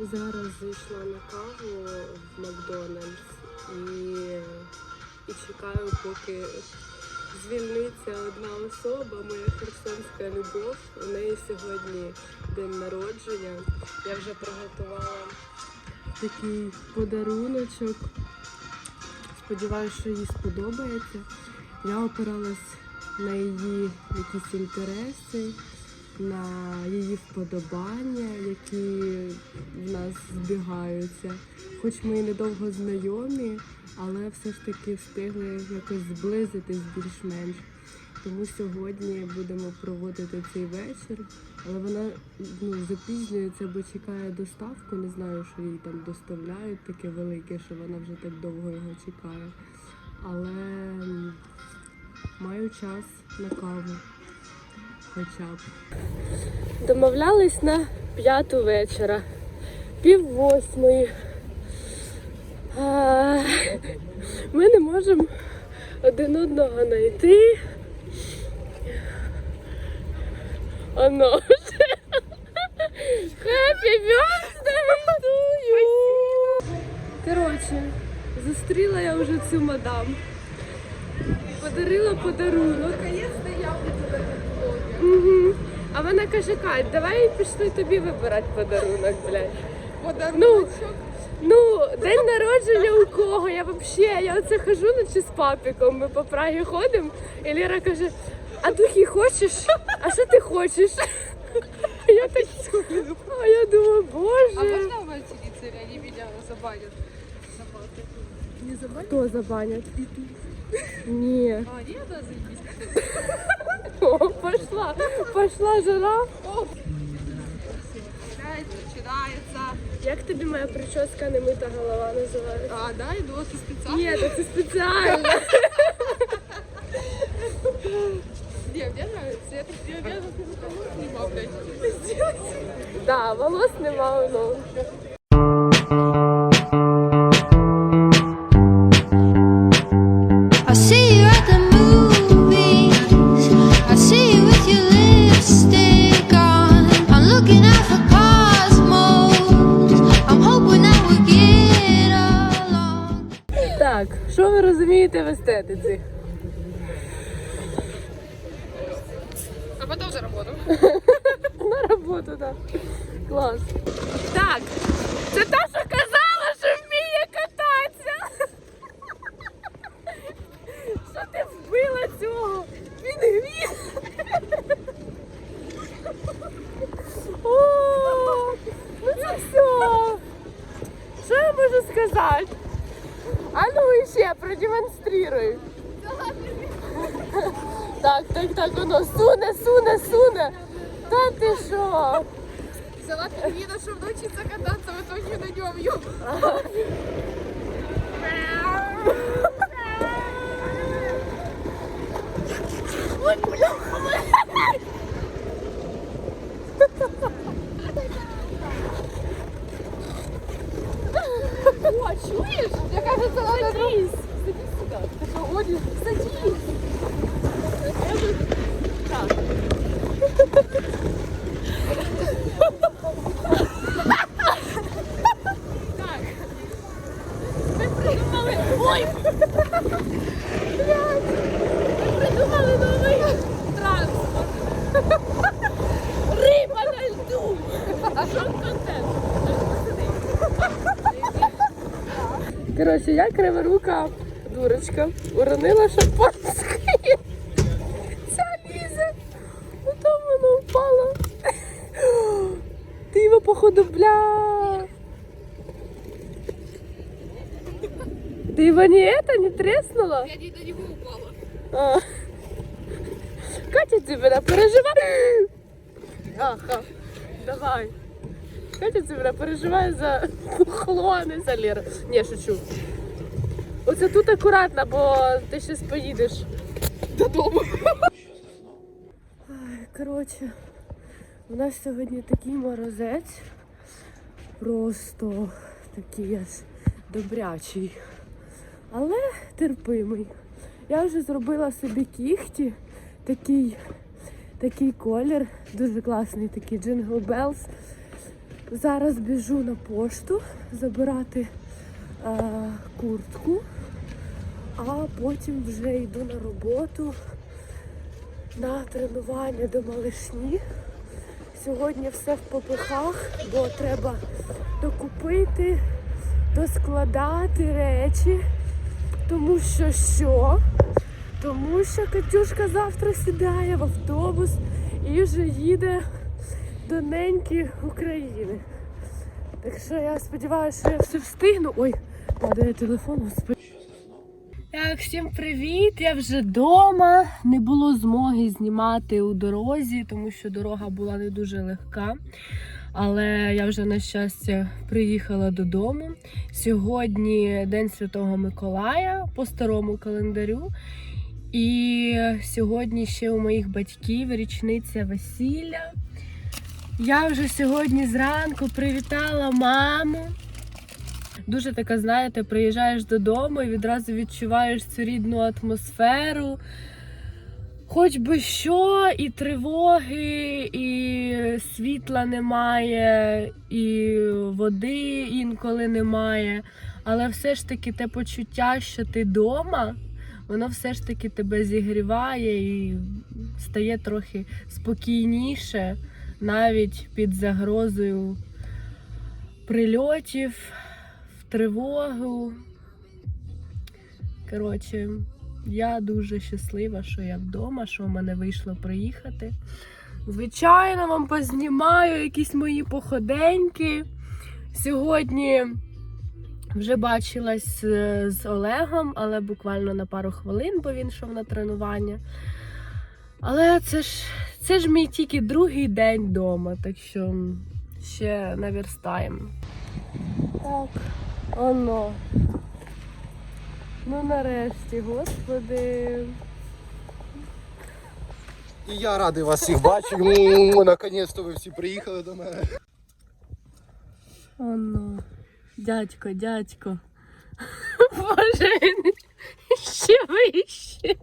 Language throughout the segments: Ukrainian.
Зараз зайшла на каву в Макдональдс і, і чекаю, поки звільниться одна особа, моя херсонська любов. У неї сьогодні день народження. Я вже приготувала такий подаруночок. Сподіваюся, що їй сподобається. Я опиралась на її якісь інтереси, на її вподобання, які в нас збігаються. Хоч ми і недовго знайомі, але все ж таки встигли якось зблизитись більш-менш. Тому сьогодні будемо проводити цей вечір. Але вона ну, запізнюється, бо чекає доставку. Не знаю, що їй там доставляють таке велике, що вона вже так довго його чекає. Але маю час на каву. Хоча б. Домовлялись на п'яту вечора, пів восьмої. А, Ми не можемо один одного знайти. Оно ж. Happy birthday! Коротше, зустріла я вже цю мадам. Подарила подарунок. Наконец-то я буду. Угу. А вона каже, Кать, давай пішли тобі вибирати подарунок, блядь. Подаруночок. Ну, день народження у кого? Я взагалі, я оце хожу наче з папіком, ми по Прагі ходимо, і Лера каже, а духи хочеш? А що ти хочеш? Я так, а я думаю, А боже. можно материться, или они меня забанят? Забанят. Не забанят? Хто забанять? Ні. А, нет, да, заебись. О, пошла, пошла жара. Як тобі моя прическа немита голова називається? А, да, иду со специально. Ні, та це спеціально. Не, мне нравится. Я так я я так не могу, блядь. Да, волос нема, ну. Розумієте в естетиці? А потом заработал. На роботу, так. Клас. Так, це та, що казала, що вміє кататися. Що ти вбила цього? Він Пінгвін. О, ну це все. Що я можу сказати? А ну ще продемонструй. Так, так, так, воно суне, суне, суне. Та ти що? Взяла пінгвіна, щоб научиться кататься, в итоге на нем Коротше, я криворука дурочка. Уронила шампанське. Ця лізе. Потім воно впало. Ти його, походу, бля. Ты его не это, не треснула? Я не до него упала. А. Катя тебе переживає. Аха, давай. Катя тебе переживає за бухло, а не за Леру. Ні, шучу. Оце тут акуратно, бо ти щас поїдеш. Додому. Коротше, у нас сьогодні такий морозець. Просто такий аж добрячий. Але терпимий. Я вже зробила собі кіхті, такий такий колір, дуже класний такий Jingle Bells. Зараз біжу на пошту забирати куртку, а потім вже йду на роботу на тренування до малишні. Сьогодні все в попихах, бо треба докупити, доскладати речі. Тому що що? Тому що Катюшка завтра сідає в автобус і вже їде до неньки України. Так що я сподіваюся, що я все встигну. Ой, падає телефон, господи. Так, всім привіт! Я вже вдома. Не було змоги знімати у дорозі, тому що дорога була не дуже легка. Але я вже на щастя приїхала додому. Сьогодні День Святого Миколая по старому календарю. І сьогодні ще у моїх батьків річниця весілля. Я вже сьогодні зранку привітала маму. Дуже така, знаєте, приїжджаєш додому і відразу відчуваєш цю рідну атмосферу. Хоч би що, і тривоги, і світла немає, і води інколи немає. Але все ж таки те почуття, що ти вдома, воно все ж таки тебе зігріває і стає трохи спокійніше, навіть під загрозою прильотів, тривогу. Коротше, я дуже щаслива, що я вдома, що в мене вийшло приїхати. Звичайно, вам познімаю якісь мої походеньки. Сьогодні вже бачилась е, з Олегом, але буквально на пару хвилин, бо він йшов на тренування. Але це ж, це ж мій тільки другий день вдома, так що ще наверстаємо. Так, оно. Ну нарешті, господи. І я радий вас всіх бачити. Ну, Наконець-то ви всі приїхали до мене. Оно. Дядько, дядько. Боже, він ще вище.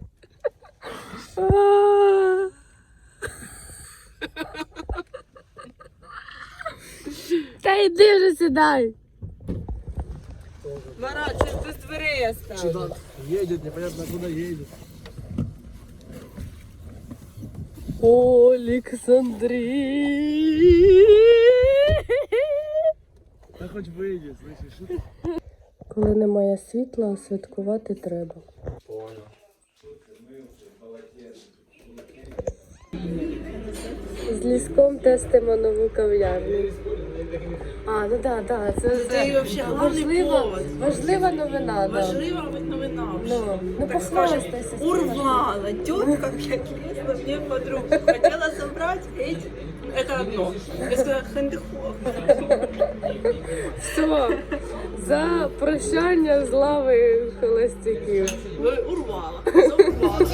Та йди вже сідай. Ты с дверей оставил? Едет, непонятно куди їде. Олександрій. Та хоч вийде, слышиш. Коли немає світла, святкувати треба. З ліском тестимо нову кав'ярню. А, ну так, так, це, Це вообще главний важлива, повод. важлива новина. Да. Важлива новина вообще. Ну, ну так скажем, похвастайся. урвала. Тетка, блядь, лезла мне под руку. Хотела забрать эти. Это одно. Я сказала, хендехох. Все, за прощання з лави холостяків. Урвала. Заурвала.